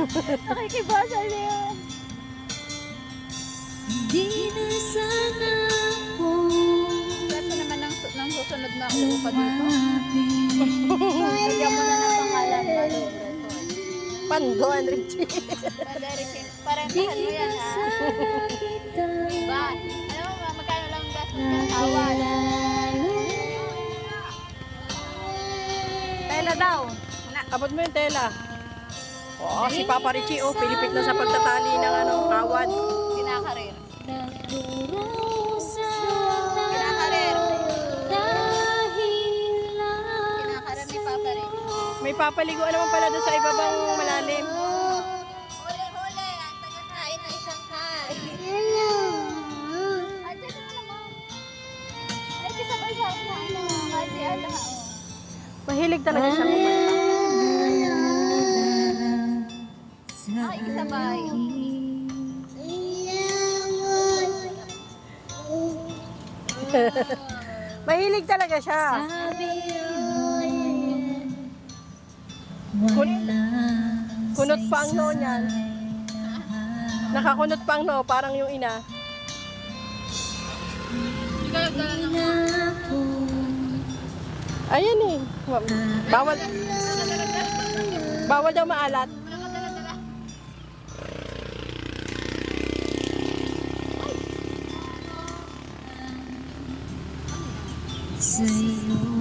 Nakikibasa niya yan. Di na sana ako Ito naman ng, ng susunod na uupa dito. mapili Lagyan mo na ng pangalan. Balo. Pando, Enrique. Pandarin. Parentahan mo yan ha. Diba? Ano mo, magkano lang ang gastos ng tawad? Tela daw. Abot mo yung tela. Oo, si Papa Richie, oh, pilipit na sa pagtatali ng ano, kawad. Kinakarir. Kinakarir. Kinakarir ni Papa rin. May papaliguan naman pala doon sa ibabang malalim. Huli, huli. Ang tagakain Ay, kisabay. Mahilig talaga siya. Kun- kunot pa ang noo niyan. Nakakunot pa ang noo, parang yung ina. Ayan eh. Bawal. Bawal daw maalat. 没有